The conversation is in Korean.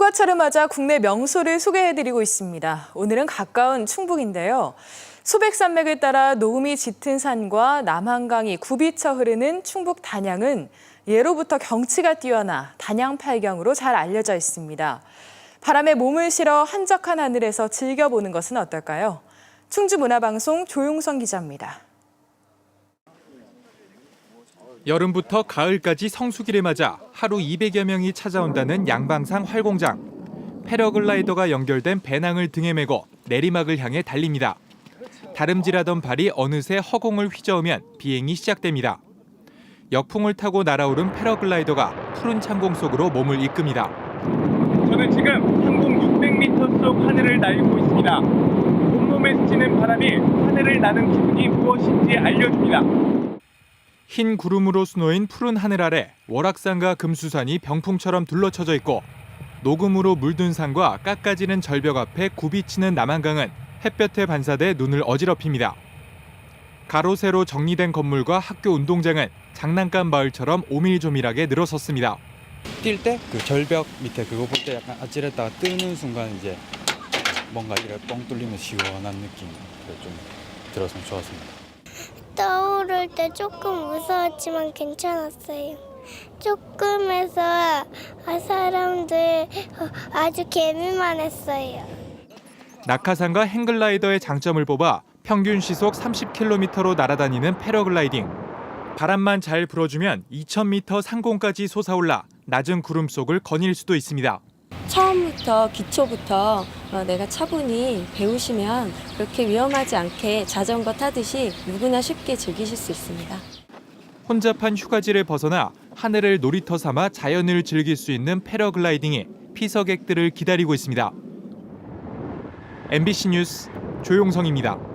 휴가철을 맞아 국내 명소를 소개해드리고 있습니다. 오늘은 가까운 충북인데요. 소백산맥을 따라 노음이 짙은 산과 남한강이 굽이쳐 흐르는 충북 단양은 예로부터 경치가 뛰어나 단양 팔경으로 잘 알려져 있습니다. 바람에 몸을 실어 한적한 하늘에서 즐겨보는 것은 어떨까요? 충주문화방송 조용성 기자입니다. 여름부터 가을까지 성수기를 맞아 하루 200여 명이 찾아온다는 양방산 활공장. 패러글라이더가 연결된 배낭을 등에 메고 내리막을 향해 달립니다. 다름질하던 발이 어느새 허공을 휘저으면 비행이 시작됩니다. 역풍을 타고 날아오른 패러글라이더가 푸른 창공 속으로 몸을 이끕니다. 저는 지금 항공 600m 속 하늘을 날고 있습니다. 온몸에 스치는 바람이 하늘을 나는 기분이 무엇인지 알려줍니다. 흰 구름으로 수놓인 푸른 하늘 아래 월악산과 금수산이 병풍처럼 둘러쳐져 있고 녹음으로 물든 산과 깎아지는 절벽 앞에 굽이치는 남한강은 햇볕에 반사돼 눈을 어지럽힙니다. 가로 세로 정리된 건물과 학교 운동장은 장난감 마을처럼 오밀조밀하게 늘어섰습니다. 뛸 때 그 절벽 밑에 그거 볼 때 약간 아찔했다가 뜨는 순간 이제 뭔가 이렇게 뻥 뚫리면 시원한 느낌이 좀 들어서 좋았습니다. 떠오를 때 조금 무서웠지만 괜찮았어요. 조금해서 아, 사람들 어, 아주 개미만 했어요. 낙하산과 행글라이더의 장점을 뽑아 평균 시속 30km로 날아다니는 패러글라이딩. 바람만 잘 불어주면 2,000m 상공까지 솟아올라 낮은 구름 속을 거닐 수도 있습니다. 처음부터 기초부터 어, 내가 차분히 배우시면 그렇게 위험하지 않게 자전거 타듯이 누구나 쉽게 즐기실 수 있습니다. 혼잡한 휴가지를 벗어나 하늘을 놀이터 삼아 자연을 즐길 수 있는 패러글라이딩이 피서객들을 기다리고 있습니다. MBC 뉴스 조용성입니다.